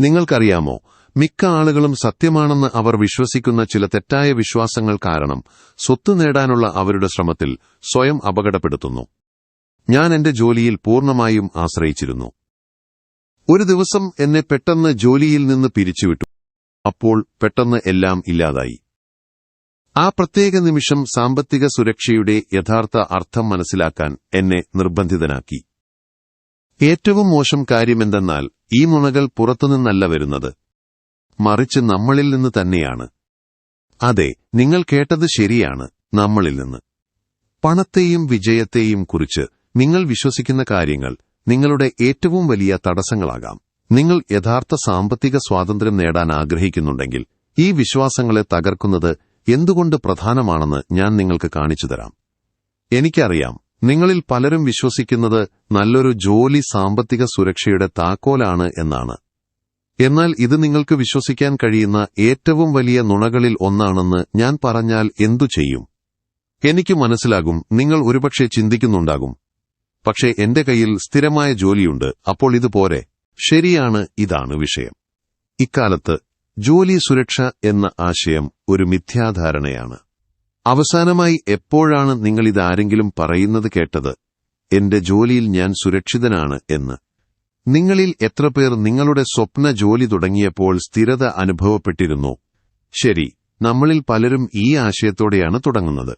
നിങ്ങൾക്കറിയാമോ മിക്ക ആളുകളും സത്യമാണെന്ന് അവർ വിശ്വസിക്കുന്ന ചില തെറ്റായ വിശ്വാസങ്ങൾ കാരണം സ്വത്ത് നേടാനുള്ള അവരുടെ ശ്രമത്തിൽ സ്വയം അപകടപ്പെടുത്തുന്നു. ഞാൻ എന്റെ ജോലിയിൽ പൂർണമായും ആശ്രയിച്ചിരുന്നു. ഒരു ദിവസം എന്നെ പെട്ടെന്ന് ജോലിയിൽ നിന്ന് പിരിച്ചുവിട്ടു. അപ്പോൾ പെട്ടെന്ന് എല്ലാം ഇല്ലാതായി. ആ പ്രത്യേക നിമിഷം സാമ്പത്തിക സുരക്ഷയുടെ യഥാർത്ഥ അർത്ഥം മനസ്സിലാക്കാൻ എന്നെ നിർബന്ധിതനാക്കി. ഏറ്റവും മോശം കാര്യമെന്തെന്നാൽ ഈ നുണകൾ പുറത്തുനിന്നല്ല വരുന്നത്. മറിച്ച് നമ്മളിൽ നിന്ന് തന്നെയാണ്. അതെ നിങ്ങൾ കേട്ടത് ശരിയാണ് നമ്മളിൽ നിന്ന്. പണത്തെയും വിജയത്തെയും കുറിച്ച് നിങ്ങൾ വിശ്വസിക്കുന്ന കാര്യങ്ങൾ നിങ്ങളുടെ ഏറ്റവും വലിയ തടസ്സങ്ങളാകാം. നിങ്ങൾ യഥാർത്ഥ സാമ്പത്തിക സ്വാതന്ത്ര്യം നേടാൻ ആഗ്രഹിക്കുന്നുണ്ടെങ്കിൽ ഈ വിശ്വാസങ്ങളെ തകർക്കുന്നത് എന്തുകൊണ്ട് പ്രധാനമാണെന്ന് ഞാൻ നിങ്ങൾക്ക് കാണിച്ചു തരാം. എനിക്കറിയാം നിങ്ങളിൽ പലരും വിശ്വസിക്കുന്നത് നല്ലൊരു ജോലി സാമ്പത്തിക സുരക്ഷയുടെ താക്കോലാണ് എന്നാണ്. എന്നാൽ ഇത് നിങ്ങൾക്ക് വിശ്വസിക്കാൻ കഴിയുന്ന ഏറ്റവും വലിയ നുണകളിൽ ഒന്നാണെന്ന് ഞാൻ പറഞ്ഞാൽ എന്തു ചെയ്യും? എനിക്ക് മനസ്സിലാകും നിങ്ങൾ ഒരുപക്ഷെ ചിന്തിക്കുന്നുണ്ടാകും. പക്ഷേ എന്റെ കയ്യിൽ സ്ഥിരമായ ജോലിയുണ്ട് അപ്പോൾ ഇത് പോരെ. ശരിയാണ് ഇതാണ് വിഷയം. ഇക്കാലത്ത് ജോലി സുരക്ഷ എന്ന ആശയം ഒരു മിഥ്യാധാരണയാണ്. അവസാനമായി എപ്പോഴാണ് നിങ്ങൾ ഇതാരെങ്കിലും പറയുന്നത് കേട്ടത്? എന്റെ ജോലിയിൽ ഞാൻ സുരക്ഷിതനാണ് എന്ന്. നിങ്ങളിൽ എത്ര പേർ നിങ്ങളുടെ സ്വപ്ന ജോലി തുടങ്ങിയപ്പോൾ സ്ഥിരത അനുഭവപ്പെട്ടിരുന്നു? ശരി നമ്മളിൽ പലരും ഈ ആശയത്തോടെയാണ് തുടങ്ങുന്നത്.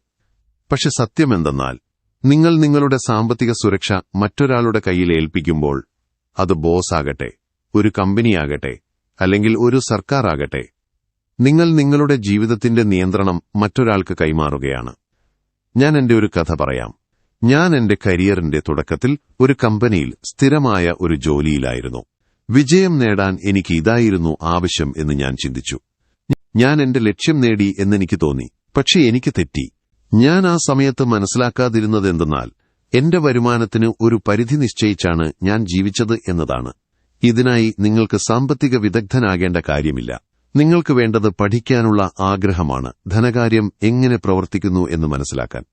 പക്ഷെ സത്യമെന്തെന്നാൽ നിങ്ങൾ നിങ്ങളുടെ സാമ്പത്തിക സുരക്ഷ മറ്റൊരാളുടെ കയ്യിൽ ഏൽപ്പിക്കുമ്പോൾ അത് ബോസ് ആകട്ടെ ഒരു കമ്പനിയാകട്ടെ അല്ലെങ്കിൽ ഒരു സർക്കാർ ആകട്ടെ നിങ്ങൾ നിങ്ങളുടെ ജീവിതത്തിന്റെ നിയന്ത്രണം മറ്റൊരാൾക്ക് കൈമാറുകയാണ്. ഞാൻ എന്റെ ഒരു കഥ പറയാം. ഞാൻ എന്റെ കരിയറിന്റെ തുടക്കത്തിൽ ഒരു കമ്പനിയിൽ സ്ഥിരമായ ഒരു ജോലിയിലായിരുന്നു. വിജയം നേടാൻ എനിക്ക് ഇതായിരുന്നു ആവശ്യം എന്ന് ഞാൻ ചിന്തിച്ചു. ഞാൻ എന്റെ ലക്ഷ്യം നേടി എന്നെനിക്ക് തോന്നി. പക്ഷെ എനിക്ക് തെറ്റി. ഞാൻ ആ സമയത്ത് മനസ്സിലാക്കാതിരുന്നത് എന്തെന്നാൽ എന്റെ വരുമാനത്തിന് ഒരു പരിധി നിശ്ചയിച്ചാണ് ഞാൻ ജീവിച്ചത് എന്നതാണ്. ഇതിനായി നിങ്ങൾക്ക് സാമ്പത്തിക വിദഗ്ധനാകേണ്ട കാര്യമില്ല. നിങ്ങൾക്ക് വേണ്ടത് പഠിക്കാനുള്ള ആഗ്രഹമാണ്. ധനകാര്യം എങ്ങനെ പ്രവർത്തിക്കുന്നു എന്ന് മനസ്സിലാക്കാൻ.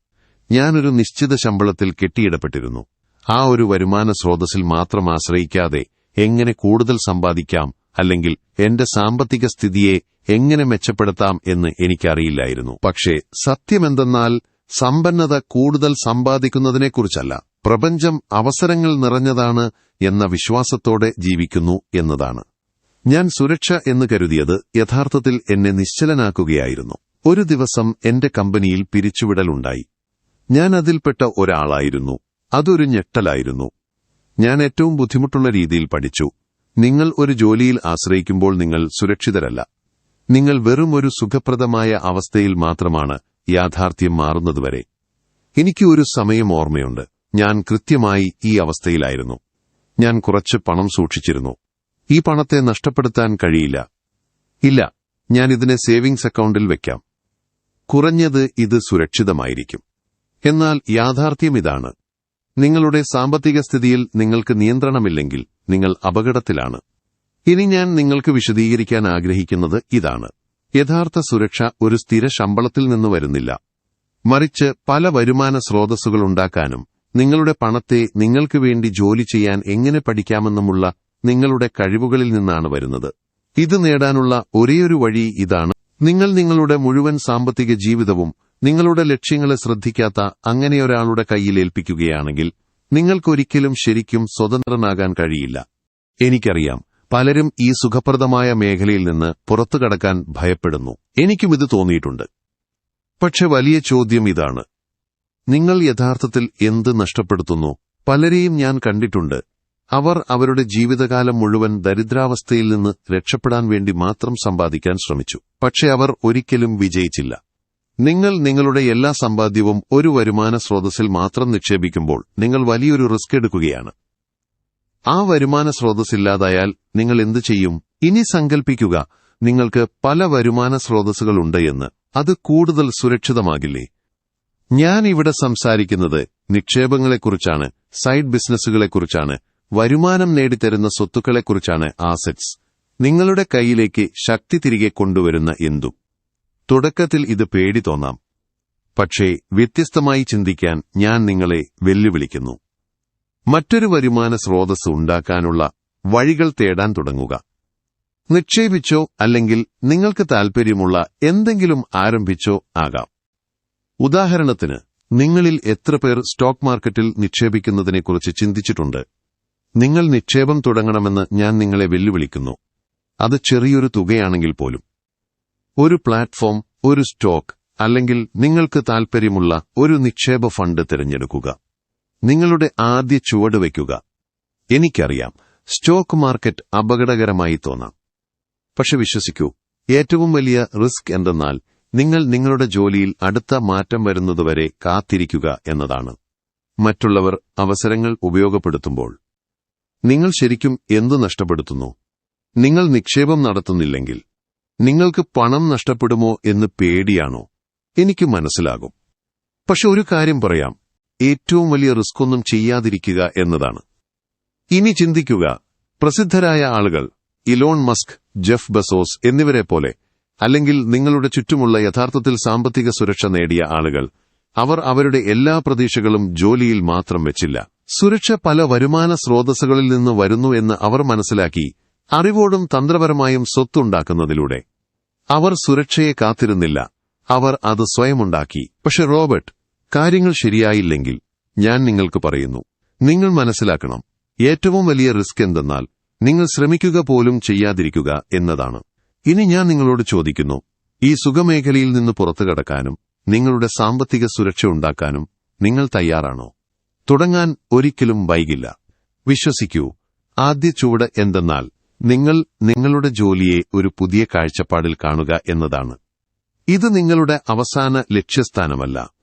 ഞാനൊരു നിശ്ചിത ശമ്പളത്തിൽ കെട്ടിയിടപ്പെട്ടിരുന്നു. ആ ഒരു വരുമാന സ്രോതസ്സിൽ മാത്രം ആശ്രയിക്കാതെ എങ്ങനെ കൂടുതൽ സമ്പാദിക്കാം അല്ലെങ്കിൽ എന്റെ സാമ്പത്തിക സ്ഥിതിയെ എങ്ങനെ മെച്ചപ്പെടുത്താം എന്ന് എനിക്കറിയില്ലായിരുന്നു. പക്ഷേ സത്യമെന്തെന്നാൽ സമ്പന്നത കൂടുതൽ സമ്പാദിക്കുന്നതിനെക്കുറിച്ചല്ല. പ്രപഞ്ചം അവസരങ്ങൾ നിറഞ്ഞതാണ് എന്ന വിശ്വാസത്തോടെ ജീവിക്കുന്നു എന്നതാണ്. ഞാൻ സുരക്ഷ എന്ന് കരുതിയത് യഥാർത്ഥത്തിൽ എന്നെ നിശ്ചലനാക്കുകയായിരുന്നു. ഒരു ദിവസം എന്റെ കമ്പനിയിൽ പിരിച്ചുവിടലുണ്ടായി. ഞാൻ അതിൽപ്പെട്ട ഒരാളായിരുന്നു. അതൊരു ഞെട്ടലായിരുന്നു. ഞാൻ ഏറ്റവും ബുദ്ധിമുട്ടുള്ള രീതിയിൽ പഠിച്ചു. നിങ്ങൾ ഒരു ജോലിയിൽ ആശ്രയിക്കുമ്പോൾ നിങ്ങൾ സുരക്ഷിതരല്ല. നിങ്ങൾ വെറും ഒരു സുഖപ്രദമായ അവസ്ഥയിൽ മാത്രമാണ് യാഥാർത്ഥ്യം മാറുന്നതുവരെ. എനിക്ക് ഒരു സമയം ഓർമ്മയുണ്ട്. ഞാൻ കൃത്യമായി ഈ അവസ്ഥയിലായിരുന്നു. ഞാൻ കുറച്ച് പണം സൂക്ഷിച്ചിരുന്നു. ഈ പണത്തെ നഷ്ടപ്പെടുത്താൻ കഴിയില്ല. ഇല്ല ഞാൻ ഇതിനെ സേവിങ്സ് അക്കൗണ്ടിൽ വെക്കാം. കുറഞ്ഞത് ഇത് സുരക്ഷിതമായിരിക്കും. എന്നാൽ യാഥാർത്ഥ്യം ഇതാണ്. നിങ്ങളുടെ സാമ്പത്തിക സ്ഥിതിയിൽ നിങ്ങൾക്ക് നിയന്ത്രണമില്ലെങ്കിൽ നിങ്ങൾ അപകടത്തിലാണ്. ഇനി ഞാൻ നിങ്ങൾക്ക് വിശദീകരിക്കാൻ ആഗ്രഹിക്കുന്നത് ഇതാണ്. യഥാർത്ഥ സുരക്ഷ ഒരു സ്ഥിര ശമ്പളത്തിൽ നിന്ന് വരുന്നില്ല. മറിച്ച് പല വരുമാന സ്രോതസ്സുകൾ ഉണ്ടാക്കാനും നിങ്ങളുടെ പണത്തെ നിങ്ങൾക്ക് വേണ്ടി ജോലി ചെയ്യാൻ എങ്ങനെ പഠിക്കാമെന്നുമുള്ള നിങ്ങളുടെ കഴിവുകളിൽ നിന്നാണ് വരുന്നത്. ഇത് നേടാനുള്ള ഒരേയൊരു വഴി ഇതാണ്. നിങ്ങൾ നിങ്ങളുടെ മുഴുവൻ സാമ്പത്തിക ജീവിതവും നിങ്ങളുടെ ലക്ഷ്യങ്ങളെ ശ്രദ്ധിക്കാത്ത അങ്ങനെയൊരാളുടെ കയ്യിൽ ഏൽപ്പിക്കുകയാണെങ്കിൽ നിങ്ങൾക്കൊരിക്കലും ശരിക്കും സ്വതന്ത്രനാകാൻ കഴിയില്ല. എനിക്കറിയാം പലരും ഈ സുഖപ്രദമായ മേഖലയിൽ നിന്ന് പുറത്തു കടക്കാൻ ഭയപ്പെടുന്നു. എനിക്കും ഇത് തോന്നിയിട്ടുണ്ട്. പക്ഷെ വലിയ ചോദ്യം ഇതാണ്. നിങ്ങൾ യഥാർത്ഥത്തിൽ എന്ത് നഷ്ടപ്പെടുത്തുന്നു? പലരെയും ഞാൻ കണ്ടിട്ടുണ്ട്. അവർ അവരുടെ ജീവിതകാലം മുഴുവൻ ദരിദ്രാവസ്ഥയിൽ നിന്ന് രക്ഷപ്പെടാൻ വേണ്ടി മാത്രം സമ്പാദിക്കാൻ ശ്രമിച്ചു. പക്ഷെ അവർ ഒരിക്കലും വിജയിച്ചില്ല. നിങ്ങൾ നിങ്ങളുടെ എല്ലാ സമ്പാദ്യവും ഒരു വരുമാന സ്രോതസ്സിൽ മാത്രം നിക്ഷേപിക്കുമ്പോൾ നിങ്ങൾ വലിയൊരു റിസ്ക് എടുക്കുകയാണ്. ആ വരുമാന സ്രോതസ് ഇല്ലാതായാൽ നിങ്ങൾ എന്തു ചെയ്യും? ഇനി സങ്കൽപ്പിക്കുക നിങ്ങൾക്ക് പല വരുമാന സ്രോതസ്സുകളുണ്ട് എന്ന്. അത് കൂടുതൽ സുരക്ഷിതമാകില്ലേ? ഞാൻ ഇവിടെ സംസാരിക്കുന്നത് നിക്ഷേപങ്ങളെക്കുറിച്ചാണ് സൈഡ് ബിസിനസ്സുകളെക്കുറിച്ചാണ്. വരുമാനം നേടിത്തരുന്ന സ്വത്തുക്കളെക്കുറിച്ചാണ് ആസെറ്റ്സ്. നിങ്ങളുടെ കൈയിലേക്ക് ശക്തി തിരികെ കൊണ്ടുവരുന്ന എന്തും? തുടക്കത്തിൽ ഇത് പേടി തോന്നാം. പക്ഷേ വ്യത്യസ്തമായി ചിന്തിക്കാൻ ഞാൻ നിങ്ങളെ വെല്ലുവിളിക്കുന്നു. മറ്റൊരു വരുമാന സ്രോതസ് ഉണ്ടാക്കാനുള്ള വഴികൾ തേടാൻ തുടങ്ങുക. നിക്ഷേപിച്ചോ അല്ലെങ്കിൽ നിങ്ങൾക്ക് താൽപ്പര്യമുള്ള എന്തെങ്കിലും ആരംഭിച്ചോ ആകാം. ഉദാഹരണത്തിന് നിങ്ങളിൽ എത്ര പേർ സ്റ്റോക്ക് മാർക്കറ്റിൽ നിക്ഷേപിക്കുന്നതിനെക്കുറിച്ച് ചിന്തിച്ചിട്ടുണ്ട്? നിങ്ങൾ നിക്ഷേപം തുടങ്ങണമെന്ന് ഞാൻ നിങ്ങളെ വെല്ലുവിളിക്കുന്നു. അത് ചെറിയൊരു തുകയാണെങ്കിൽ പോലും. ഒരു പ്ലാറ്റ്ഫോം ഒരു സ്റ്റോക്ക് അല്ലെങ്കിൽ നിങ്ങൾക്ക് താൽപ്പര്യമുള്ള ഒരു നിക്ഷേപ ഫണ്ട് തിരഞ്ഞെടുക്കുക. നിങ്ങളുടെ ആദ്യ ചുവട് വയ്ക്കുക. എനിക്കറിയാം സ്റ്റോക്ക് മാർക്കറ്റ് അപകടകരമായി തോന്നാം. പക്ഷെ വിശ്വസിക്കൂ ഏറ്റവും വലിയ റിസ്ക് എന്തെന്നാൽ നിങ്ങൾ നിങ്ങളുടെ ജോലിയിൽ അടുത്ത മാറ്റം വരുന്നതുവരെ കാത്തിരിക്കുക എന്നതാണ്. മറ്റുള്ളവർ അവസരങ്ങൾ ഉപയോഗപ്പെടുത്തുമ്പോൾ നിങ്ങൾ ശരിക്കും എന്തു നഷ്ടപ്പെടുത്തുന്നു? നിങ്ങൾ നിക്ഷേപം നടത്തുന്നില്ലെങ്കിൽ നിങ്ങൾക്ക് പണം നഷ്ടപ്പെടുമോ എന്ന് പേടിയാണോ? എനിക്ക് മനസ്സിലാകും. പക്ഷെ ഒരു കാര്യം പറയാം. ഏറ്റവും വലിയ റിസ്ക് ഒന്നും ചെയ്യാതിരിക്കുക എന്നതാണ്. ഇനി ചിന്തിക്കുക. പ്രസിദ്ധരായ ആളുകൾ ഇലോൺ മസ്ക് ജെഫ് ബസോസ് എന്നിവരെ പോലെ അല്ലെങ്കിൽ നിങ്ങളുടെ ചുറ്റുമുള്ള യഥാർത്ഥത്തിൽ സാമ്പത്തിക സുരക്ഷ നേടിയ ആളുകൾ അവർ അവരുടെ എല്ലാ പ്രതീക്ഷകളും ജോലിയിൽ മാത്രം വെച്ചില്ല. സുരക്ഷ പല വരുമാന സ്രോതസ്സുകളിൽ നിന്ന് വരുന്നു എന്ന് അവർ മനസ്സിലാക്കി അറിവോടും തന്ത്രപരമായും സ്വത്തുണ്ടാക്കുന്നതിലൂടെ. അവർ സുരക്ഷയെ കാത്തിരുന്നില്ല. അവർ അത് സ്വയമുണ്ടാക്കി. പക്ഷെ റോബർട്ട് കാര്യങ്ങൾ ശരിയായില്ലെങ്കിൽ ഞാൻ നിങ്ങൾക്ക് പറയുന്നു. നിങ്ങൾ മനസ്സിലാക്കണം ഏറ്റവും വലിയ റിസ്ക് എന്തെന്നാൽ നിങ്ങൾ ശ്രമിക്കുക പോലും ചെയ്യാതിരിക്കുക എന്നതാണ്. ഇനി ഞാൻ നിങ്ങളോട് ചോദിക്കുന്നു ഈ സുഖമേഖലയിൽ നിന്ന് പുറത്തു കടക്കാനും നിങ്ങളുടെ സാമ്പത്തിക സുരക്ഷ ഉണ്ടാക്കാനും നിങ്ങൾ തയ്യാറാണോ? തുടങ്ങാൻ ഒരിക്കലും വൈകില്ല. വിശ്വസിക്കൂ ആദ്യ ചുവട് എന്തെന്നാൽ നിങ്ങൾ നിങ്ങളുടെ ജോലിയെ ഒരു പുതിയ കാഴ്ചപ്പാടിൽ കാണുക എന്നതാണ്. ഇത് നിങ്ങളുടെ അവസാന ലക്ഷ്യസ്ഥാനമല്ല.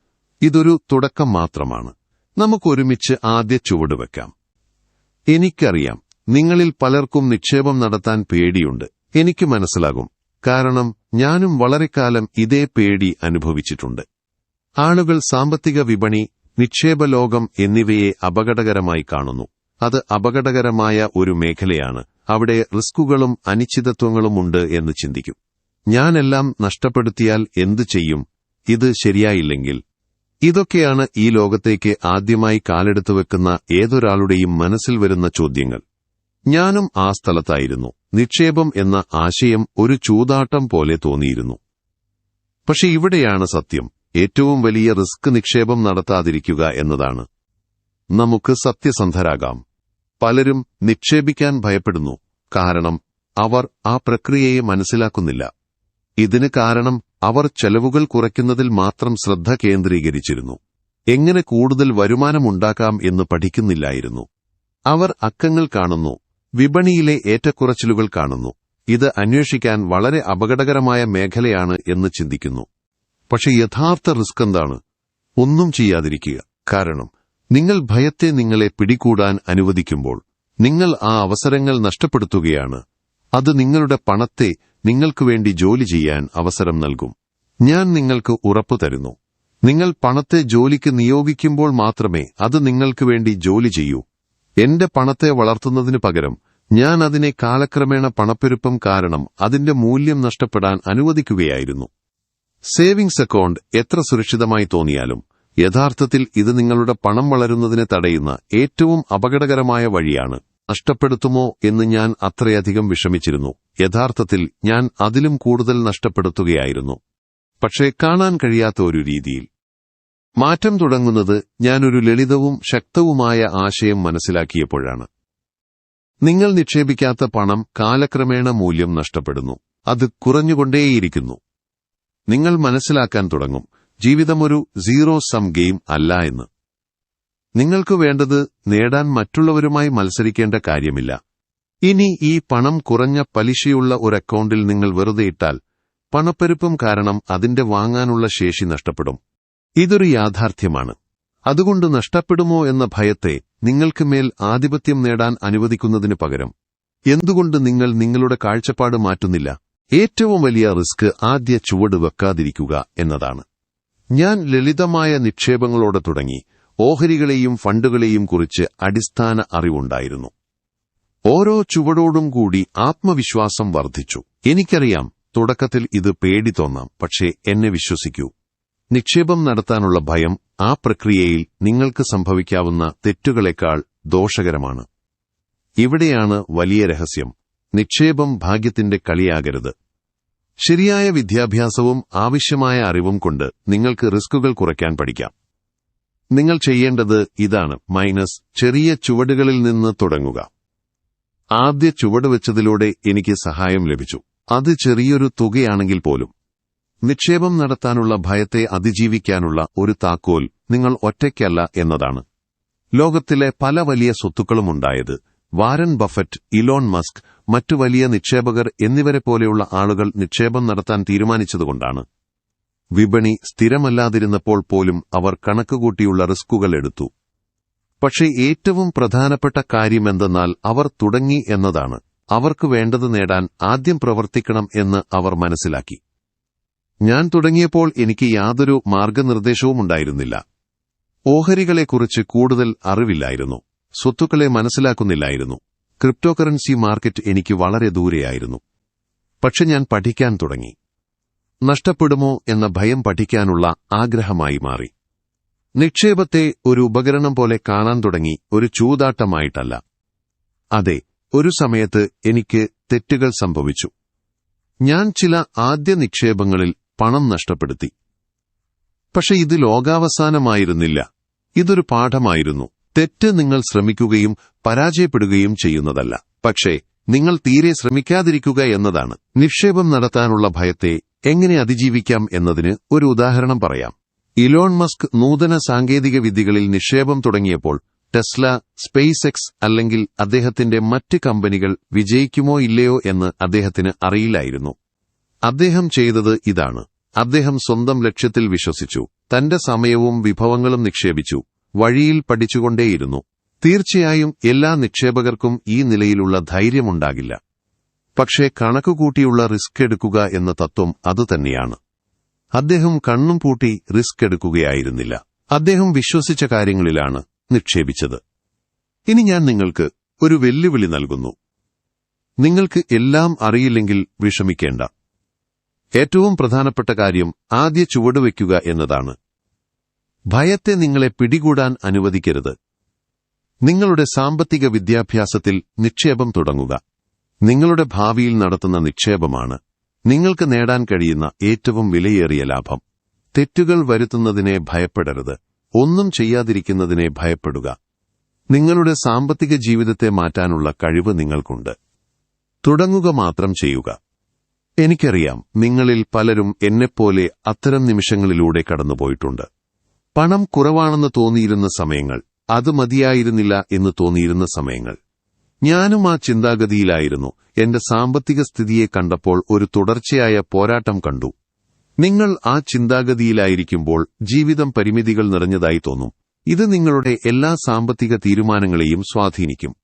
ഇതൊരു തുടക്കം മാത്രമാണ്. നമുക്കൊരുമിച്ച് ആദ്യ ചുവട് വെക്കാം. എനിക്കറിയാം നിങ്ങളിൽ പലർക്കും നിക്ഷേപം നടത്താൻ പേടിയുണ്ട്. എനിക്ക് മനസ്സിലാകും കാരണം ഞാനും വളരെക്കാലം ഇതേ പേടി അനുഭവിച്ചിട്ടുണ്ട്. ആളുകൾ സാമ്പത്തിക വിപണി നിക്ഷേപ ലോകം എന്നിവയെ അപകടകരമായി കാണുന്നു. അത് അപകടകരമായ ഒരു മേഖലയാണ്. അവിടെ റിസ്കുകളും അനിശ്ചിതത്വങ്ങളുമുണ്ട് എന്ന് ചിന്തിക്കും. ഞാനെല്ലാം നഷ്ടപ്പെടുത്തിയാൽ എന്തു ചെയ്യും? ഇത് ശരിയായില്ലെങ്കിൽ. ഇതൊക്കെയാണ് ഈ ലോകത്തേക്ക് ആദ്യമായി കാലെടുത്തു വെക്കുന്ന ഏതൊരാളുടെയും മനസ്സിൽ വരുന്ന ചോദ്യങ്ങൾ. ഞാനും ആ സ്ഥലത്തായിരുന്നു. നിക്ഷേപം എന്ന ആശയം ഒരു ചൂതാട്ടം പോലെ തോന്നിയിരുന്നു. പക്ഷെ ഇവിടെയാണ് സത്യം. ഏറ്റവും വലിയ റിസ്ക് നിക്ഷേപം നടത്താതിരിക്കുക എന്നതാണ്. നമുക്ക് സത്യസന്ധരാകാം. പലരും നിക്ഷേപിക്കാൻ ഭയപ്പെടുന്നു കാരണം അവർ ആ പ്രക്രിയയെ മനസ്സിലാക്കുന്നില്ല. ഇതിന് കാരണം അവർ ചെലവുകൾ കുറയ്ക്കുന്നതിൽ മാത്രം ശ്രദ്ധ കേന്ദ്രീകരിച്ചിരുന്നു. എങ്ങനെ കൂടുതൽ വരുമാനമുണ്ടാക്കാം എന്ന് പഠിക്കുന്നില്ലായിരുന്നു. അവർ അക്കങ്ങൾ കാണുന്നു വിപണിയിലെ ഏറ്റക്കുറച്ചിലുകൾ കാണുന്നു. ഇത് അന്വേഷിക്കാൻ വളരെ അപകടകരമായ മേഖലയാണ് എന്ന് ചിന്തിക്കുന്നു. പക്ഷെ യഥാർത്ഥ റിസ്ക് എന്താണ്? ഒന്നും ചെയ്യാതിരിക്കുക. കാരണം നിങ്ങൾ ഭയത്തെ നിങ്ങളെ പിടികൂടാൻ അനുവദിക്കുമ്പോൾ നിങ്ങൾ ആ അവസരങ്ങൾ നഷ്ടപ്പെടുത്തുകയാണ്. അത് നിങ്ങളുടെ പണത്തെ നിങ്ങൾക്ക് വേണ്ടി ജോലി ചെയ്യാൻ അവസരം നൽകും. ഞാൻ നിങ്ങൾക്ക് ഉറപ്പു തരുന്നു. നിങ്ങൾ പണത്തെ ജോലിക്ക് നിയോഗിക്കുമ്പോൾ മാത്രമേ അത് നിങ്ങൾക്ക് വേണ്ടി ജോലി ചെയ്യൂ. എന്റെ പണത്തെ വളർത്തുന്നതിനു പകരം ഞാൻ അതിനെ കാലക്രമേണ പണപ്പെരുപ്പം കാരണം അതിന്റെ മൂല്യം നഷ്ടപ്പെടാൻ അനുവദിക്കുകയായിരുന്നു. സേവിങ്സ് അക്കൗണ്ട് എത്ര സുരക്ഷിതമായി തോന്നിയാലും യഥാർത്ഥത്തിൽ ഇത് നിങ്ങളുടെ പണം വളരുന്നതിനെ തടയുന്ന ഏറ്റവും അപകടകരമായ വഴിയാണ്. നഷ്ടപ്പെടുത്തുമോ എന്ന് ഞാൻ അത്രയധികം വിഷമിച്ചിരുന്നു. യഥാർത്ഥത്തിൽ ഞാൻ അതിലും കൂടുതൽ നഷ്ടപ്പെടുത്തുകയായിരുന്നു. പക്ഷേ കാണാൻ കഴിയാത്ത ഒരു രീതിയിൽ. മാറ്റം തുടങ്ങുന്നത് ഞാനൊരു ലളിതവും ശക്തവുമായ ആശയം മനസ്സിലാക്കിയപ്പോഴാണ്. നിങ്ങൾ നിക്ഷേപിക്കാത്ത പണം കാലക്രമേണ മൂല്യം നഷ്ടപ്പെടുന്നു. അത് കുറഞ്ഞുകൊണ്ടേയിരിക്കുന്നു. നിങ്ങൾ മനസ്സിലാക്കാൻ തുടങ്ങും. ജീവിതം ഒരു സീറോ സം ഗെയിം അല്ല എന്ന്. നിങ്ങൾക്ക് വേണ്ടത് നേടാൻ മറ്റുള്ളവരുമായി മത്സരിക്കേണ്ട കാര്യമില്ല. ഇനി ഈ പണം കുറഞ്ഞ പലിശയുള്ള ഒരു അക്കൗണ്ടിൽ നിങ്ങൾ വെറുതെ ഇട്ടാൽ പണപ്പെരുപ്പം കാരണം അതിന്റെ വാങ്ങാനുള്ള ശേഷി നഷ്ടപ്പെടും. ഇതൊരു യാഥാർത്ഥ്യമാണ്. അതുകൊണ്ട് നഷ്ടപ്പെടുമോ എന്ന ഭയത്തെ നിങ്ങൾക്ക് മേൽ ആധിപത്യം നേടാൻ അനുവദിക്കുന്നതിന് പകരം. എന്തുകൊണ്ട് നിങ്ങൾ നിങ്ങളുടെ കാഴ്ചപ്പാട് മാറ്റുന്നില്ല? ഏറ്റവും വലിയ റിസ്ക് ആദ്യ ചുവട് വെക്കാതിരിക്കുക എന്നതാണ്. ഞാൻ ലളിതമായ നിക്ഷേപങ്ങളോടെ തുടങ്ങി. ഓഹരികളെയും ഫണ്ടുകളെയും കുറിച്ച് അടിസ്ഥാന അറിവുണ്ടായിരുന്നു. ഓരോ ചുവടോടും കൂടി ആത്മവിശ്വാസം വർദ്ധിച്ചു. എനിക്കറിയാം തുടക്കത്തിൽ ഇത് പേടി തോന്നാം പക്ഷേ എന്നെ വിശ്വസിക്കൂ. നിക്ഷേപം നടത്താനുള്ള ഭയം ആ പ്രക്രിയയിൽ നിങ്ങൾക്ക് സംഭവിക്കാവുന്ന തെറ്റുകളെക്കാൾ ദോഷകരമാണ്. ഇവിടെയാണ് വലിയ രഹസ്യം. നിക്ഷേപം ഭാഗ്യത്തിന്റെ കളിയാകരുത്. ശരിയായ വിദ്യാഭ്യാസവും ആവശ്യമായ അറിവും കൊണ്ട് നിങ്ങൾക്ക് റിസ്കുകൾ കുറയ്ക്കാൻ പഠിക്കാം. നിങ്ങൾ ചെയ്യേണ്ടത് ഇതാണ്. മൈനസ് ചെറിയ ചുവടുകളിൽ നിന്ന് തുടങ്ങുക. ആദ്യ ചുവട് വെച്ചതിലൂടെ എനിക്ക് സഹായം ലഭിച്ചു. അത് ചെറിയൊരു തുകയാണെങ്കിൽ പോലും. നിക്ഷേപം നടത്താനുള്ള ഭയത്തെ അതിജീവിക്കാനുള്ള ഒരു താക്കോൽ നിങ്ങൾ ഒറ്റയ്ക്കല്ല എന്നതാണ്. ലോകത്തിലെ പല വലിയ സ്വത്തുക്കളുമുണ്ടായത്. വാരൻ ബഫറ്റ് ഇലോൺ മസ്ക് മറ്റു വലിയ നിക്ഷേപകർ എന്നിവരെ പോലെയുള്ള ആളുകൾ നിക്ഷേപം നടത്താൻ തീരുമാനിച്ചതുകൊണ്ടാണ്. വിപണി സ്ഥിരമല്ലാതിരുന്നപ്പോൾ പോലും അവർ കണക്കുകൂട്ടിയുള്ള റിസ്കുകൾ എടുത്തു. പക്ഷേ ഏറ്റവും പ്രധാനപ്പെട്ട കാര്യമെന്തെന്നാൽ അവർ തുടങ്ങി എന്നതാണ്. അവർക്ക് വേണ്ടത് നേടാൻ ആദ്യം പ്രവർത്തിക്കണം എന്ന് അവർ മനസ്സിലാക്കി. ഞാൻ തുടങ്ങിയപ്പോൾ എനിക്ക് യാതൊരു മാർഗനിർദ്ദേശവും ഉണ്ടായിരുന്നില്ല. ഓഹരികളെക്കുറിച്ച് കൂടുതൽ അറിവില്ലായിരുന്നു. സ്വത്തുക്കളെ മനസ്സിലാക്കുന്നില്ലായിരുന്നു. ക്രിപ്റ്റോ കറൻസി മാർക്കറ്റ് എനിക്ക് വളരെ ദൂരെയായിരുന്നു. പക്ഷെ ഞാൻ പഠിക്കാൻ തുടങ്ങി. നഷ്ടപ്പെടുമോ എന്ന ഭയം പഠിക്കാനുള്ള ആഗ്രഹമായി മാറി. നിക്ഷേപത്തെ ഒരു ഉപകരണം പോലെ കാണാൻ തുടങ്ങി ഒരു ചൂതാട്ടമായിട്ടല്ല. അതെ ഒരു സമയത്ത് എനിക്ക് തെറ്റുകൾ സംഭവിച്ചു. ഞാൻ ചില ആദ്യ നിക്ഷേപങ്ങളിൽ പണം നഷ്ടപ്പെടുത്തി. പക്ഷെ ഇത് ലോകാവസാനമായിരുന്നില്ല. ഇതൊരു പാഠമായിരുന്നു. തെറ്റ് നിങ്ങൾ ശ്രമിക്കുകയും പരാജയപ്പെടുകയും ചെയ്യുന്നതല്ല. പക്ഷേ നിങ്ങൾ തീരെ ശ്രമിക്കാതിരിക്കുക എന്നതാണ്. നിക്ഷേപം നടത്താനുള്ള ഭയത്തെ എങ്ങനെ അതിജീവിക്കാം എന്നതിന് ഒരു ഉദാഹരണം പറയാം. ഇലോൺ മസ്ക് നൂതന സാങ്കേതിക വിദ്യകളിൽ നിക്ഷേപം തുടങ്ങിയപ്പോൾ ടെസ്ല സ്പേസ് എക്സ് അല്ലെങ്കിൽ അദ്ദേഹത്തിന്റെ മറ്റ് കമ്പനികൾ വിജയിക്കുമോ ഇല്ലയോ എന്ന് അദ്ദേഹത്തിന് അറിയില്ലായിരുന്നു. അദ്ദേഹം ചെയ്തത് ഇതാണ്. അദ്ദേഹം സ്വന്തം ലക്ഷ്യത്തിൽ വിശ്വസിച്ചു. തന്റെ സമയവും വിഭവങ്ങളും നിക്ഷേപിച്ചു. വഴിയിൽ പഠിച്ചുകൊണ്ടേയിരുന്നു. തീർച്ചയായും എല്ലാ നിക്ഷേപകർക്കും ഈ നിലയിലുള്ള ധൈര്യമുണ്ടാകില്ല. പക്ഷേ കണക്കുകൂട്ടിയുള്ള റിസ്ക് എടുക്കുക എന്ന തത്വം അതുതന്നെയാണ് അദ്ദേഹം കണ്ണും പൂട്ടി റിസ്ക് എടുക്കുകയായിരുന്നില്ല. അദ്ദേഹം വിശ്വസിച്ച കാര്യങ്ങളിലാണ് നിക്ഷേപിച്ചത്. ഇനി ഞാൻ നിങ്ങൾക്ക് ഒരു വെല്ലുവിളി നൽകുന്നു. നിങ്ങൾക്ക് എല്ലാം അറിയില്ലെങ്കിൽ വിഷമിക്കേണ്ട. ഏറ്റവും പ്രധാനപ്പെട്ട കാര്യം ആദ്യ ചുവടുവെക്കുക എന്നതാണ്. ഭയത്തെ നിങ്ങളെ പിടികൂടാൻ അനുവദിക്കരുത്. നിങ്ങളുടെ സാമ്പത്തിക വിദ്യാഭ്യാസത്തിൽ നിക്ഷേപം തുടങ്ങുക. നിങ്ങളുടെ ഭാവിയിൽ നടത്തുന്ന നിക്ഷേപമാണ് നിങ്ങൾക്ക് നേടാൻ കഴിയുന്ന ഏറ്റവും വിലയേറിയ ലാഭം. തെറ്റുകൾ വരുത്തുന്നതിനെ ഭയപ്പെടരുത്. ഒന്നും ചെയ്യാതിരിക്കുന്നതിനെ ഭയപ്പെടുക. നിങ്ങളുടെ സാമ്പത്തിക ജീവിതത്തെ മാറ്റാനുള്ള കഴിവ് നിങ്ങൾക്കുണ്ട്. തുടങ്ങുക മാത്രം ചെയ്യുക. എനിക്കറിയാം നിങ്ങളിൽ പലരും എന്നെപ്പോലെ അത്തരം നിമിഷങ്ങളിലൂടെ കടന്നുപോയിട്ടുണ്ട്. പണം കുറവാണെന്ന് തോന്നിയിരുന്ന സമയങ്ങൾ അത് മതിയായിരുന്നില്ല എന്ന് തോന്നിയിരുന്ന സമയങ്ങൾ. ഞാനും ആ ചിന്താഗതിയിലായിരുന്നു. എന്റെ സാമ്പത്തിക സ്ഥിതിയെ കണ്ടപ്പോൾ ഒരു തുടർച്ചയായ പോരാട്ടം കണ്ടു. നിങ്ങൾ ആ ചിന്താഗതിയിലായിരിക്കുമ്പോൾ ജീവിതം പരിമിതികൾ നിറഞ്ഞതായി തോന്നും. ഇത് നിങ്ങളുടെ എല്ലാ സാമ്പത്തിക തീരുമാനങ്ങളെയും സ്വാധീനിക്കും.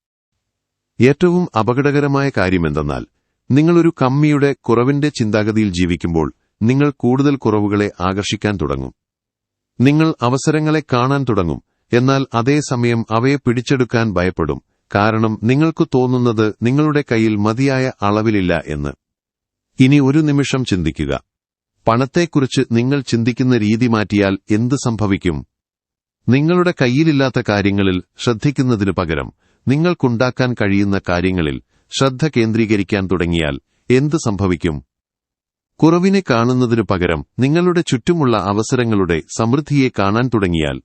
ഏറ്റവും അപകടകരമായ കാര്യമെന്തെന്നാൽ നിങ്ങളൊരു കമ്മിയുടെ കുറവിന്റെ ചിന്താഗതിയിൽ ജീവിക്കുമ്പോൾ നിങ്ങൾ കൂടുതൽ കുറവുകളെ ആകർഷിക്കാൻ തുടങ്ങും. നിങ്ങൾ അവസരങ്ങളെ കാണാൻ തുടങ്ങും. എന്നാൽ അതേസമയം അവയെ പിടിച്ചെടുക്കാൻ ഭയപ്പെടും. കാരണം നിങ്ങൾക്ക് തോന്നുന്നത് നിങ്ങളുടെ കയ്യിൽ മതിയായ അളവിലില്ല എന്ന്. ഇനി ഒരു നിമിഷം ചിന്തിക്കുക. പണത്തെക്കുറിച്ച് നിങ്ങൾ ചിന്തിക്കുന്ന രീതി മാറ്റിയാൽ എന്ത് സംഭവിക്കും? നിങ്ങളുടെ കയ്യിലില്ലാത്ത കാര്യങ്ങളിൽ ശ്രദ്ധിക്കുന്നതിനു പകരം നിങ്ങൾക്കുണ്ടാക്കാൻ കഴിയുന്ന കാര്യങ്ങളിൽ ശ്രദ്ധ കേന്ദ്രീകരിക്കാൻ തുടങ്ങിയാൽ എന്ത് സംഭവിക്കും? കുറവിനെ കാണുന്നതിനു പകരം നിങ്ങളുടെ ചുറ്റുമുള്ള അവസരങ്ങളുടെ സമൃദ്ധിയെ കാണാൻ തുടങ്ങിയാൽ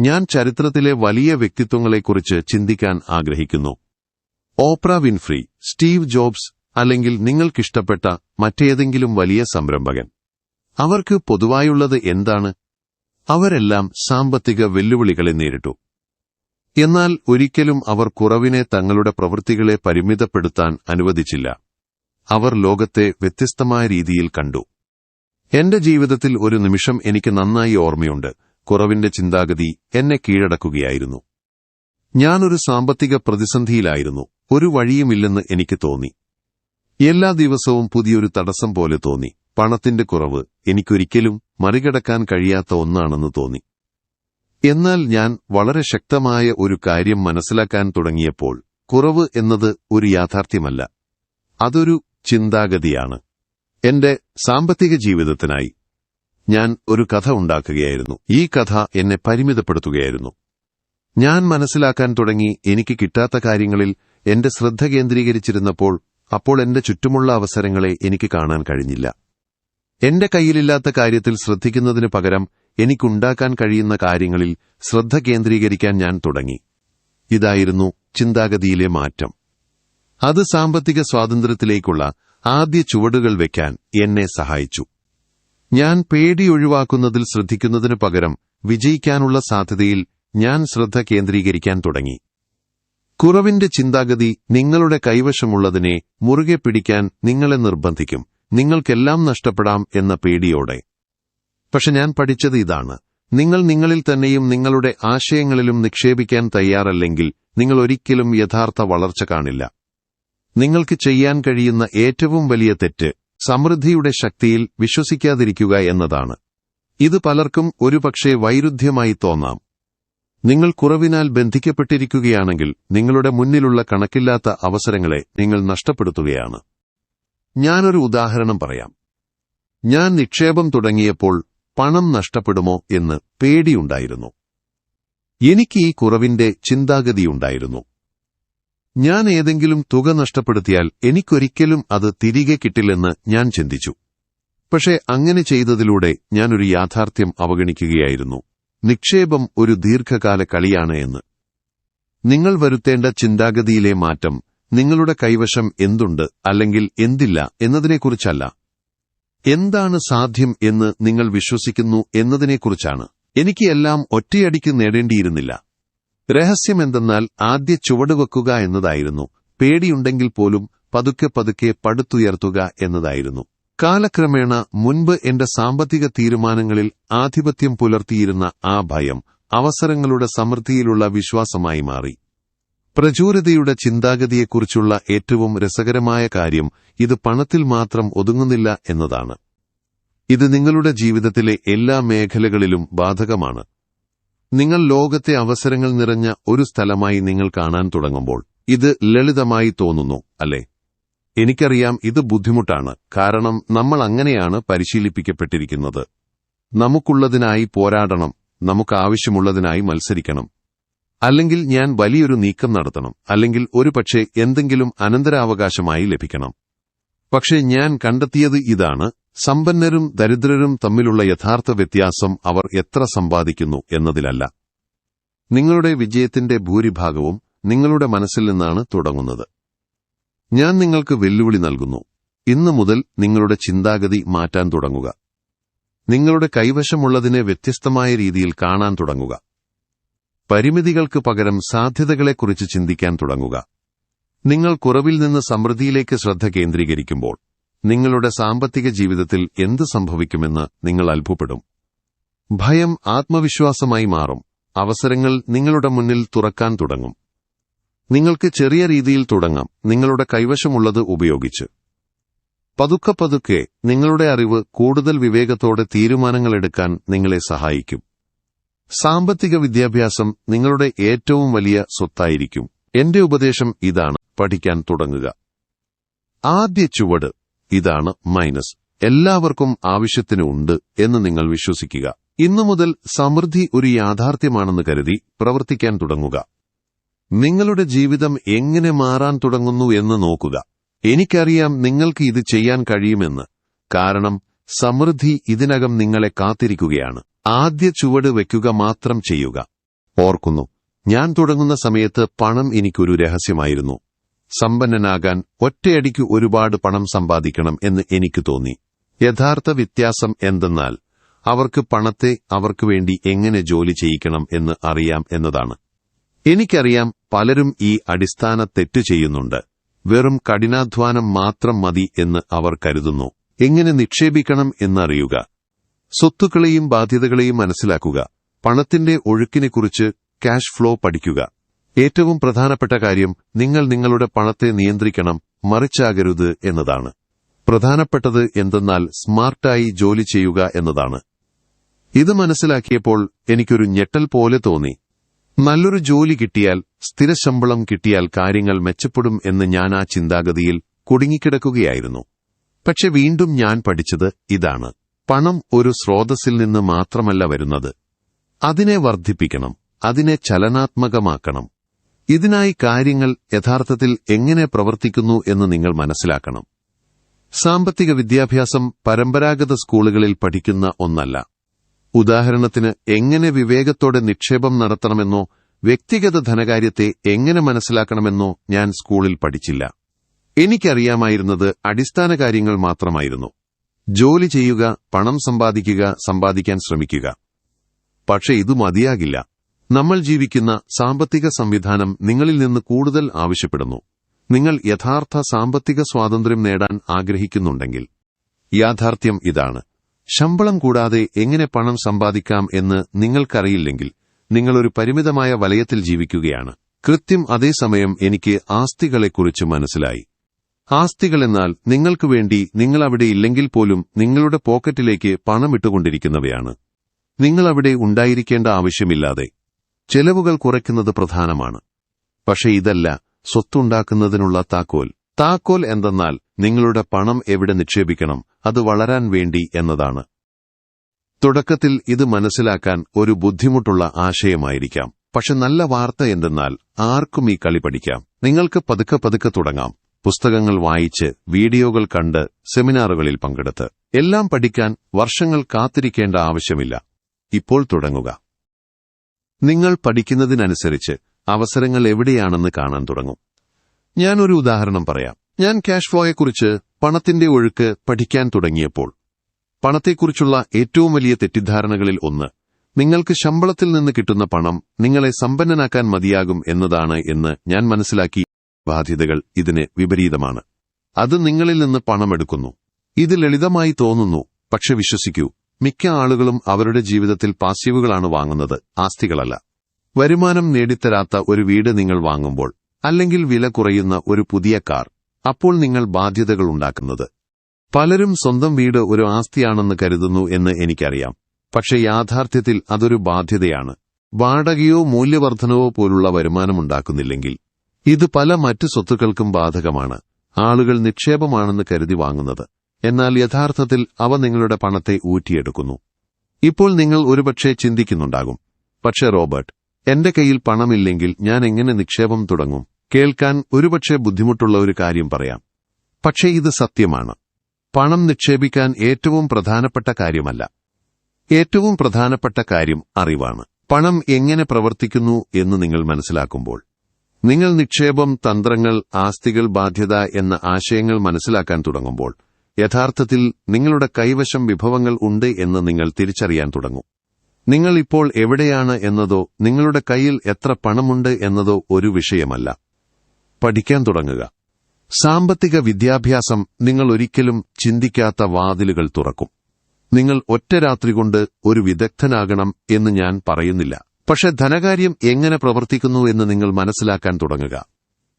ഞാൻ ചരിത്രത്തിലെ വലിയ വ്യക്തിത്വങ്ങളെക്കുറിച്ച് ചിന്തിക്കാൻ ആഗ്രഹിക്കുന്നു. ഓപ്ര വിൻഫ്രി സ്റ്റീവ് ജോബ്സ് അല്ലെങ്കിൽ നിങ്ങൾക്കിഷ്ടപ്പെട്ട മറ്റേതെങ്കിലും വലിയ സംരംഭകൻ. അവർക്ക് പൊതുവായുള്ളത് എന്താണ്? അവരെല്ലാം സാമ്പത്തിക വെല്ലുവിളികളെ നേരിട്ടു. എന്നാൽ ഒരിക്കലും അവർ കുറവിനെ തങ്ങളുടെ പ്രവൃത്തികളെ പരിമിതപ്പെടുത്താൻ അനുവദിച്ചില്ല. അവർ ലോകത്തെ വ്യത്യസ്തമായ രീതിയിൽ കണ്ടു. എന്റെ ജീവിതത്തിൽ ഒരു നിമിഷം എനിക്ക് നന്നായി ഓർമ്മയുണ്ട്. കുറവിന്റെ ചിന്താഗതി എന്നെ കീഴടക്കുകയായിരുന്നു. ഞാനൊരു സാമ്പത്തിക പ്രതിസന്ധിയിലായിരുന്നു. ഒരു വഴിയുമില്ലെന്ന് എനിക്ക് തോന്നി. എല്ലാ ദിവസവും പുതിയൊരു തടസ്സം പോലെ തോന്നി. പണത്തിന്റെ കുറവ് എനിക്കൊരിക്കലും മറികടക്കാൻ കഴിയാത്ത ഒന്നാണെന്ന് തോന്നി. എന്നാൽ ഞാൻ വളരെ ശക്തമായ ഒരു കാര്യം മനസ്സിലാക്കാൻ തുടങ്ങിയപ്പോൾ കുറവ് എന്നത് ഒരു യാഥാർത്ഥ്യമല്ല. അതൊരു ചിന്താഗതിയാണ്. എന്റെ സാമ്പത്തിക ജീവിതത്തിനായി ഞാൻ ഒരു കഥ ഉണ്ടാക്കുകയായിരുന്നു. ഈ കഥ എന്നെ പരിമിതപ്പെടുത്തുകയായിരുന്നു. ഞാൻ മനസ്സിലാക്കാൻ തുടങ്ങി എനിക്ക് കിട്ടാത്ത കാര്യങ്ങളിൽ എന്റെ ശ്രദ്ധ കേന്ദ്രീകരിച്ചിരുന്നപ്പോൾ അപ്പോൾ എന്റെ ചുറ്റുമുള്ള അവസരങ്ങളെ എനിക്ക് കാണാൻ കഴിഞ്ഞില്ല. എന്റെ കയ്യിലില്ലാത്ത കാര്യത്തിൽ ശ്രദ്ധിക്കുന്നതിന് പകരം എനിക്കുണ്ടാക്കാൻ കഴിയുന്ന കാര്യങ്ങളിൽ ശ്രദ്ധ കേന്ദ്രീകരിക്കാൻ ഞാൻ തുടങ്ങി. ഇതായിരുന്നു ചിന്താഗതിയിലെ മാറ്റം. അത് സാമ്പത്തിക സ്വാതന്ത്ര്യത്തിലേക്കുള്ള ആദ്യ ചുവടുകൾ വെക്കാൻ എന്നെ സഹായിച്ചു. ഞാൻ പേടി ഒഴിവാക്കുന്നതിൽ ശ്രദ്ധിക്കുന്നതിനു പകരം വിജയിക്കാനുള്ള സാധ്യതയിൽ ഞാൻ ശ്രദ്ധ കേന്ദ്രീകരിക്കാൻ തുടങ്ങി. കുറവിന്റെ ചിന്താഗതി നിങ്ങളുടെ കൈവശമുള്ളതിനെ മുറുകെ പിടിക്കാൻ നിങ്ങളെ നിർബന്ധിക്കും. നിങ്ങൾക്കെല്ലാം നഷ്ടപ്പെടാം എന്ന പേടിയോടെ. പക്ഷെ ഞാൻ പഠിച്ചത് ഇതാണ്. നിങ്ങൾ നിങ്ങളിൽ തന്നെയും നിങ്ങളുടെ ആശയങ്ങളിലും നിക്ഷേപിക്കാൻ തയ്യാറല്ലെങ്കിൽ നിങ്ങൾ ഒരിക്കലും യഥാർത്ഥ വളർച്ച കാണില്ല. നിങ്ങൾക്ക് ചെയ്യാൻ കഴിയുന്ന ഏറ്റവും വലിയ തെറ്റ് സമൃദ്ധിയുടെ ശക്തിയിൽ വിശ്വസിക്കാതിരിക്കുക എന്നതാണ്. ഇത് പലർക്കും ഒരുപക്ഷെ വൈരുദ്ധ്യമായി തോന്നാം. നിങ്ങൾ കുറവിനാൽ ബന്ധിക്കപ്പെട്ടിരിക്കുകയാണെങ്കിൽ നിങ്ങളുടെ മുന്നിലുള്ള കണക്കില്ലാത്ത അവസരങ്ങളെ നിങ്ങൾ നഷ്ടപ്പെടുത്തുകയാണ്. ഞാനൊരു ഉദാഹരണം പറയാം. ഞാൻ നിക്ഷേപം തുടങ്ങിയപ്പോൾ പണം നഷ്ടപ്പെടുമോ എന്ന് പേടിയുണ്ടായിരുന്നു. എനിക്ക് ഈ കുറവിന്റെ ചിന്താഗതിയുണ്ടായിരുന്നു. ഞാൻ ഏതെങ്കിലും തുക നഷ്ടപ്പെടുത്തിയാൽ എനിക്കൊരിക്കലും അത് തിരികെ കിട്ടില്ലെന്ന് ഞാൻ ചിന്തിച്ചു. പക്ഷേ അങ്ങനെ ചെയ്തതിലൂടെ ഞാനൊരു യാഥാർത്ഥ്യം അവഗണിക്കുകയായിരുന്നു. നിക്ഷേപം ഒരു ദീർഘകാല കളിയാണ് എന്ന്. നിങ്ങൾ വരുത്തേണ്ട ചിന്താഗതിയിലെ മാറ്റം നിങ്ങളുടെ കൈവശം എന്തുണ്ട് അല്ലെങ്കിൽ എന്തില്ല എന്നതിനെക്കുറിച്ചല്ല. എന്താണ് സാധ്യം എന്ന് നിങ്ങൾ വിശ്വസിക്കുന്നു എന്നതിനെക്കുറിച്ചാണ്. എനിക്ക് എല്ലാം ഒറ്റയടിക്ക് നേടേണ്ടിയിരുന്നില്ല. രഹസ്യമെന്തെന്നാൽ ആദ്യ ചുവടുവെക്കുക എന്നതായിരുന്നു. പേടിയുണ്ടെങ്കിൽ പോലും പതുക്കെ പതുക്കെ പടുത്തുയർത്തുക എന്നതായിരുന്നു. കാലക്രമേണ മുൻപ് എന്റെ സാമ്പത്തിക തീരുമാനങ്ങളിൽ ആധിപത്യം പുലർത്തിയിരുന്ന ആ ഭയം അവസരങ്ങളുടെ സമൃദ്ധിയിലുള്ള വിശ്വാസമായി മാറി. പ്രചൂരതയുടെ ചിന്താഗതിയെക്കുറിച്ചുള്ള ഏറ്റവും രസകരമായ കാര്യം ഇത് പണത്തിൽ മാത്രം ഒതുങ്ങുന്നില്ല എന്നതാണ്. ഇത് നിങ്ങളുടെ ജീവിതത്തിലെ എല്ലാ മേഖലകളിലും ബാധകമാണ്. നിങ്ങൾ ലോകത്തെ അവസരങ്ങൾ നിറഞ്ഞ ഒരു സ്ഥലമായി നിങ്ങൾ കാണാൻ തുടങ്ങുമ്പോൾ ഇത് ലളിതമായി തോന്നുന്നു അല്ലേ? എനിക്കറിയാം ഇത് ബുദ്ധിമുട്ടാണ് കാരണം നമ്മൾ അങ്ങനെയാണ് പരിശീലിപ്പിക്കപ്പെട്ടിരിക്കുന്നത്. നമുക്കുള്ളതിനായി പോരാടണം നമുക്കാവശ്യമുള്ളതിനായി മത്സരിക്കണം. അല്ലെങ്കിൽ ഞാൻ വലിയൊരു നീക്കം നടത്തണം അല്ലെങ്കിൽ ഒരുപക്ഷെ എന്തെങ്കിലും അനന്തരാവകാശമായി ലഭിക്കണം. പക്ഷേ ഞാൻ കണ്ടെത്തിയത് ഇതാണ് സമ്പന്നരും ദരിദ്രരും തമ്മിലുള്ള യഥാർത്ഥ വ്യത്യാസം അവർ എത്ര സമ്പാദിക്കുന്നു എന്നതിലല്ല. നിങ്ങളുടെ വിജയത്തിന്റെ ഭൂരിഭാഗവും നിങ്ങളുടെ മനസ്സിൽ നിന്നാണ് തുടങ്ങുന്നത്. ഞാൻ നിങ്ങൾക്ക് വെല്ലുവിളി നൽകുന്നു. ഇന്നു മുതൽ നിങ്ങളുടെ ചിന്താഗതി മാറ്റാൻ തുടങ്ങുക. നിങ്ങളുടെ കൈവശമുള്ളതിനെ വ്യത്യസ്തമായ രീതിയിൽ കാണാൻ തുടങ്ങുക. പരിമിതികൾക്ക് പകരം സാധ്യതകളെക്കുറിച്ച് ചിന്തിക്കാൻ തുടങ്ങുക. നിങ്ങൾ കുറവിൽ നിന്ന് സമൃദ്ധിയിലേക്ക് ശ്രദ്ധ കേന്ദ്രീകരിക്കുമ്പോൾ നിങ്ങളുടെ സാമ്പത്തിക ജീവിതത്തിൽ എന്ത് സംഭവിക്കുമെന്ന് നിങ്ങൾ അത്ഭുപ്പെടും ഭയം ആത്മവിശ്വാസമായി മാറും. അവസരങ്ങൾ നിങ്ങളുടെ മുന്നിൽ തുറക്കാൻ തുടങ്ങും. നിങ്ങൾക്ക് ചെറിയ രീതിയിൽ തുടങ്ങാം. നിങ്ങളുടെ കൈവശമുള്ളത് ഉപയോഗിച്ച്. പതുക്കെ പതുക്കെ നിങ്ങളുടെ അറിവ് കൂടുതൽ വിവേകത്തോടെ തീരുമാനങ്ങളെടുക്കാൻ നിങ്ങളെ സഹായിക്കും. സാമ്പത്തിക വിദ്യാഭ്യാസം നിങ്ങളുടെ ഏറ്റവും വലിയ സ്വത്തായിരിക്കും. എന്റെ ഉപദേശം ഇതാണ്. പഠിക്കാൻ തുടങ്ങുക. ആദ്യ ചുവട്. ഇതാണ് മൈനസ്. എല്ലാവർക്കും ആവശ്യത്തിന് ഉണ്ട് എന്ന് നിങ്ങൾ വിശ്വസിക്കുക. ഇന്നു മുതൽ സമൃദ്ധി ഒരു യാഥാർത്ഥ്യമാണെന്ന് കരുതി പ്രവർത്തിക്കാൻ തുടങ്ങുക. നിങ്ങളുടെ ജീവിതം എങ്ങനെ മാറാൻ തുടങ്ങുന്നു എന്ന് നോക്കുക. എനിക്കറിയാം നിങ്ങൾക്ക് ഇത് ചെയ്യാൻ കഴിയുമെന്ന്. കാരണം സമൃദ്ധി ഇതിനകം നിങ്ങളെ കാത്തിരിക്കുകയാണ്. ആദ്യ ചുവട് വയ്ക്കുക മാത്രം ചെയ്യുക. ഓർക്കുന്നു ഞാൻ തുടങ്ങുന്ന സമയത്ത് പണം എനിക്കൊരു രഹസ്യമായിരുന്നു. സമ്പന്നനാകാൻ ഒറ്റയടിക്ക് ഒരുപാട് പണം സമ്പാദിക്കണം എന്ന് എനിക്ക് തോന്നി. യഥാർത്ഥ വ്യത്യാസം എന്തെന്നാൽ അവർക്ക് പണത്തെ അവർക്ക് വേണ്ടി എങ്ങനെ ജോലി ചെയ്യിക്കണം എന്ന് അറിയാം എന്നതാണ്. എനിക്കറിയാം പലരും ഈ അടിസ്ഥാന തെറ്റ് ചെയ്യുന്നുണ്ട്. വെറും കഠിനാധ്വാനം മാത്രം മതി എന്ന് അവർ കരുതുന്നു. എങ്ങനെ നിക്ഷേപിക്കണം എന്നറിയുക. സ്വത്തുക്കളെയും ബാധ്യതകളെയും മനസ്സിലാക്കുക. പണത്തിന്റെ ഒഴുക്കിനെക്കുറിച്ച് ക്യാഷ് ഫ്ലോ പഠിക്കുക. ഏറ്റവും പ്രധാനപ്പെട്ട കാര്യം നിങ്ങൾ നിങ്ങളുടെ പണത്തെ നിയന്ത്രിക്കണം മറിച്ചാകരുത് എന്നതാണ്. പ്രധാനപ്പെട്ടത് എന്തെന്നാൽ സ്മാർട്ടായി ജോലി ചെയ്യുക എന്നതാണ്. ഇത് മനസ്സിലാക്കിയപ്പോൾ എനിക്കൊരു ഞെട്ടൽ പോലെ തോന്നി. നല്ലൊരു ജോലി കിട്ടിയാൽ സ്ഥിരശമ്പളം കിട്ടിയാൽ കാര്യങ്ങൾ മെച്ചപ്പെടും എന്ന് ഞാൻ ആ ചിന്താഗതിയിൽ കുടുങ്ങിക്കിടക്കുകയായിരുന്നു. പക്ഷെ വീണ്ടും ഞാൻ പഠിച്ചത് ഇതാണ്. പണം ഒരു സ്രോതസ്സിൽ നിന്ന് മാത്രമല്ല വരുന്നത്. അതിനെ വർദ്ധിപ്പിക്കണം അതിനെ ചലനാത്മകമാക്കണം. ഇതിനായി കാര്യങ്ങൾ യഥാർത്ഥത്തിൽ എങ്ങനെ പ്രവർത്തിക്കുന്നു എന്ന് നിങ്ങൾ മനസ്സിലാക്കണം. സാമ്പത്തിക വിദ്യാഭ്യാസം പരമ്പരാഗത സ്കൂളുകളിൽ പഠിക്കുന്ന ഒന്നല്ല. ഉദാഹരണത്തിന് എങ്ങനെ വിവേകത്തോടെ നിക്ഷേപം നടത്തണമെന്നോ വ്യക്തിഗത ധനകാര്യത്തെ എങ്ങനെ മനസ്സിലാക്കണമെന്നോ ഞാൻ സ്കൂളിൽ പഠിച്ചില്ല. എനിക്കറിയാമായിരുന്നത് അടിസ്ഥാന കാര്യങ്ങൾ മാത്രമായിരുന്നു. ജോലി ചെയ്യുക പണം സമ്പാദിക്കുക സമ്പാദിക്കാൻ ശ്രമിക്കുക. പക്ഷെ ഇത് മതിയാകില്ല. നമ്മൾ ജീവിക്കുന്ന സാമ്പത്തിക സംവിധാനം നിങ്ങളിൽ നിന്ന് കൂടുതൽ ആവശ്യപ്പെടുന്നു. നിങ്ങൾ യഥാർത്ഥ സാമ്പത്തിക സ്വാതന്ത്ര്യം നേടാൻ ആഗ്രഹിക്കുന്നുണ്ടെങ്കിൽ. യാഥാർത്ഥ്യം ഇതാണ്. ശമ്പളം കൂടാതെ എങ്ങനെ പണം സമ്പാദിക്കാം എന്ന് നിങ്ങൾക്കറിയില്ലെങ്കിൽ നിങ്ങളൊരു പരിമിതമായ വലയത്തിൽ ജീവിക്കുകയാണ്. കൃത്യം അതേസമയം എനിക്ക് ആസ്തികളെക്കുറിച്ച് മനസ്സിലായി. ആസ്തികളെന്നാൽ നിങ്ങൾക്ക് വേണ്ടി നിങ്ങൾ അവിടെ ഇല്ലെങ്കിൽ പോലും നിങ്ങളുടെ പോക്കറ്റിലേക്ക് പണം ഇട്ടുകൊണ്ടിരിക്കുന്നവയാണ്. നിങ്ങൾ അവിടെ ഉണ്ടായിരിക്കേണ്ട ആവശ്യമില്ലാതെ ചെലവുകൾ കുറയ്ക്കുന്നത് പ്രധാനമാണ്. പക്ഷെ ഇതല്ല സ്വത്തുണ്ടാക്കുന്നതിനുള്ള താക്കോൽ. താക്കോൽ എന്തെന്നാൽ നിങ്ങളുടെ പണം എവിടെ നിക്ഷേപിക്കണം അത് വളരാൻ വേണ്ടി എന്നതാണ്. തുടക്കത്തിൽ ഇത് മനസ്സിലാക്കാൻ ഒരു ബുദ്ധിമുട്ടുള്ള ആശയമായിരിക്കാം. പക്ഷെ നല്ല വാർത്ത എന്തെന്നാൽ ആർക്കും ഈ കളി പഠിക്കാം. നിങ്ങൾക്ക് പതുക്കെ പതുക്കെ തുടങ്ങാം. പുസ്തകങ്ങൾ വായിച്ച് വീഡിയോകൾ കണ്ട് സെമിനാറുകളിൽ പങ്കെടുത്ത്. എല്ലാം പഠിക്കാൻ വർഷങ്ങൾ കാത്തിരിക്കേണ്ട ആവശ്യമില്ല. ഇപ്പോൾ തുടങ്ങുക. നിങ്ങൾ പഠിക്കുന്നതിനനുസരിച്ച് അവസരങ്ങൾ എവിടെയാണെന്ന് കാണാൻ തുടങ്ങും. ഞാൻ ഒരു ഉദാഹരണം പറയാം. ഞാൻ ക്യാഷ് ഫ്ലോയെക്കുറിച്ച് പണത്തിന്റെ ഒഴുക്ക് പഠിക്കാൻ തുടങ്ങിയപ്പോൾ പണത്തെക്കുറിച്ചുള്ള ഏറ്റവും വലിയ തെറ്റിദ്ധാരണകളിൽ ഒന്ന് നിങ്ങൾക്ക് ശമ്പളത്തിൽ നിന്ന് കിട്ടുന്ന പണം നിങ്ങളെ സമ്പന്നനാക്കാൻ മതിയാകും എന്നതാണ് എന്ന് ഞാൻ മനസ്സിലാക്കി. ബാധ്യതകൾ ഇതിന് വിപരീതമാണ്. അത് നിങ്ങളിൽ നിന്ന് പണമെടുക്കുന്നു. ഇത് ലളിതമായി തോന്നുന്നു പക്ഷെ വിശ്വസിക്കൂ മിക്ക ആളുകളും അവരുടെ ജീവിതത്തിൽ പാസീവുകളാണ് വാങ്ങുന്നത് ആസ്തികളല്ല. വരുമാനം നേടിത്തരാത്ത ഒരു വീട് നിങ്ങൾ വാങ്ങുമ്പോൾ അല്ലെങ്കിൽ വില കുറയുന്ന ഒരു പുതിയ കാർ അപ്പോൾ നിങ്ങൾ ബാധ്യതകൾ ഉണ്ടാക്കുന്നത്. പലരും സ്വന്തം വീട് ഒരു ആസ്തിയാണെന്ന് കരുതുന്നു എന്ന് എനിക്കറിയാം പക്ഷെ യാഥാർത്ഥ്യത്തിൽ അതൊരു ബാധ്യതയാണ്. വാടകയോ മൂല്യവർദ്ധനവോ പോലുള്ള വരുമാനമുണ്ടാക്കുന്നില്ലെങ്കിൽ ഇത് പല മറ്റു സ്വത്തുക്കൾക്കും ബാധകമാണ് ആളുകൾ നിക്ഷേപമാണെന്ന് കരുതി വാങ്ങുന്നത്. എന്നാൽ യഥാർത്ഥത്തിൽ അവ നിങ്ങളുടെ പണത്തെ ഊറ്റിയെടുക്കുന്നു. ഇപ്പോൾ നിങ്ങൾ ഒരുപക്ഷെ ചിന്തിക്കുന്നുണ്ടാകും. പക്ഷേ റോബർട്ട് എന്റെ കയ്യിൽ പണമില്ലെങ്കിൽ ഞാൻ എങ്ങനെ നിക്ഷേപം തുടങ്ങും? കേൾക്കാൻ ഒരുപക്ഷെ ബുദ്ധിമുട്ടുള്ള ഒരു കാര്യം പറയാം. പക്ഷേ ഇത് സത്യമാണ്. പണം നിക്ഷേപിക്കാൻ ഏറ്റവും പ്രധാനപ്പെട്ട കാര്യമല്ല. ഏറ്റവും പ്രധാനപ്പെട്ട കാര്യം അറിവാണ്. പണം എങ്ങനെ പ്രവർത്തിക്കുന്നു എന്ന് നിങ്ങൾ മനസ്സിലാക്കുമ്പോൾ. നിങ്ങൾ നിക്ഷേപം തന്ത്രങ്ങൾ ആസ്തികൾ ബാധ്യത എന്ന ആശയങ്ങൾ മനസ്സിലാക്കാൻ തുടങ്ങുമ്പോൾ യഥാർത്ഥത്തിൽ നിങ്ങളുടെ കൈവശം വിഭവങ്ങൾ ഉണ്ട് എന്ന് നിങ്ങൾ തിരിച്ചറിയാൻ തുടങ്ങും. നിങ്ങൾ ഇപ്പോൾ എവിടെയാണ് എന്നതോ നിങ്ങളുടെ കയ്യിൽ എത്ര പണമുണ്ട് എന്നതോ ഒരു വിഷയമല്ല. പഠിക്കാൻ തുടങ്ങുക. സാമ്പത്തിക വിദ്യാഭ്യാസം നിങ്ങൾ ഒരിക്കലും ചിന്തിക്കാത്ത വാതിലുകൾ തുറക്കും. നിങ്ങൾ ഒറ്റ രാത്രി കൊണ്ട് ഒരു വിദഗ്ധനാകണം എന്ന് ഞാൻ പറയുന്നില്ല. പക്ഷെ ധനകാര്യം എങ്ങനെ പ്രവർത്തിക്കുന്നു എന്ന് നിങ്ങൾ മനസ്സിലാക്കാൻ തുടങ്ങുക.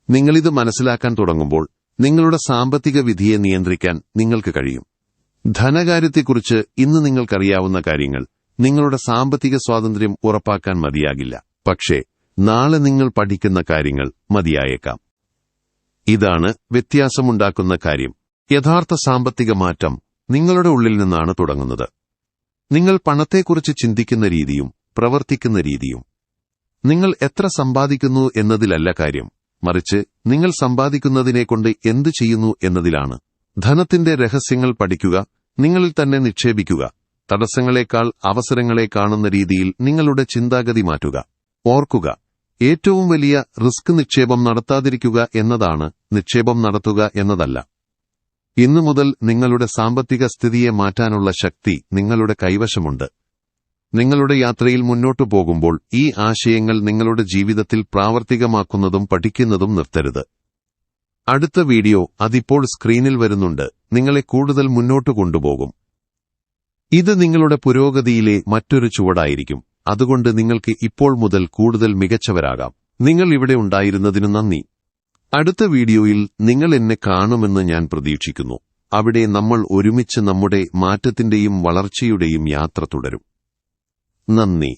നിങ്ങളിത് മനസ്സിലാക്കാൻ തുടങ്ങുമ്പോൾ നിങ്ങളുടെ സാമ്പത്തിക വിധിയെ നിയന്ത്രിക്കാൻ നിങ്ങൾക്ക് കഴിയും. ധനകാര്യത്തെക്കുറിച്ച് ഇന്ന് നിങ്ങൾക്കറിയാവുന്ന കാര്യങ്ങൾ നിങ്ങളുടെ സാമ്പത്തിക സ്വാതന്ത്ര്യം ഉറപ്പാക്കാൻ മതിയാകില്ല. പക്ഷേ നാളെ നിങ്ങൾ പഠിക്കുന്ന കാര്യങ്ങൾ മതിയായേക്കാം. ഇതാണ് വ്യത്യാസമുണ്ടാക്കുന്ന കാര്യം. യഥാർത്ഥ സാമ്പത്തിക മാറ്റം നിങ്ങളുടെ ഉള്ളിൽ നിന്നാണ് തുടങ്ങുന്നത്. നിങ്ങൾ പണത്തെക്കുറിച്ച് ചിന്തിക്കുന്ന രീതിയും പ്രവർത്തിക്കുന്ന രീതിയും. നിങ്ങൾ എത്ര സമ്പാദിക്കുന്നു എന്നതിലല്ല കാര്യം. മറിച്ച് നിങ്ങൾ സമ്പാദിക്കുന്നതിനെക്കൊണ്ട് എന്തു ചെയ്യുന്നു എന്നതിലാണ്. ധനത്തിന്റെ രഹസ്യങ്ങൾ പഠിക്കുക നിങ്ങളിൽ തന്നെ നിക്ഷേപിക്കുക. തടസ്സങ്ങളെക്കാൾ അവസരങ്ങളെ കാണുന്ന രീതിയിൽ നിങ്ങളുടെ ചിന്താഗതി മാറ്റുക. ഓർക്കുക ഏറ്റവും വലിയ റിസ്ക് നിക്ഷേപം നടത്താതിരിക്കുക എന്നതാണ് നിക്ഷേപം നടത്തുക എന്നതല്ല. ഇന്നു മുതൽ നിങ്ങളുടെ സാമ്പത്തിക സ്ഥിതിയെ മാറ്റാനുള്ള ശക്തി നിങ്ങളുടെ കൈവശമുണ്ട്. നിങ്ങളുടെ യാത്രയിൽ മുന്നോട്ടു പോകുമ്പോൾ ഈ ആശയങ്ങൾ നിങ്ങളുടെ ജീവിതത്തിൽ പ്രാവർത്തികമാക്കുന്നതും പഠിക്കുന്നതും നിർത്തരുത്. അടുത്ത വീഡിയോ അതിപ്പോൾ സ്ക്രീനിൽ വരുന്നുണ്ട്. നിങ്ങളെ കൂടുതൽ മുന്നോട്ട് കൊണ്ടുപോകും. ഇത് നിങ്ങളുടെ പുരോഗതിയിലെ മറ്റൊരു ചുവടായിരിക്കും. അതുകൊണ്ട് നിങ്ങൾക്ക് ഇപ്പോൾ മുതൽ കൂടുതൽ മികച്ചവരാകാം. നിങ്ങൾ ഇവിടെ ഉണ്ടായിരുന്നതിനു നന്ദി. അടുത്ത വീഡിയോയിൽ നിങ്ങൾ എന്നെ കാണുമെന്ന് ഞാൻ പ്രതീക്ഷിക്കുന്നു. അവിടെ നമ്മൾ ഒരുമിച്ച് നമ്മുടെ മാറ്റത്തിന്റെയും വളർച്ചയുടെയും യാത്ര തുടരും. നന്ദി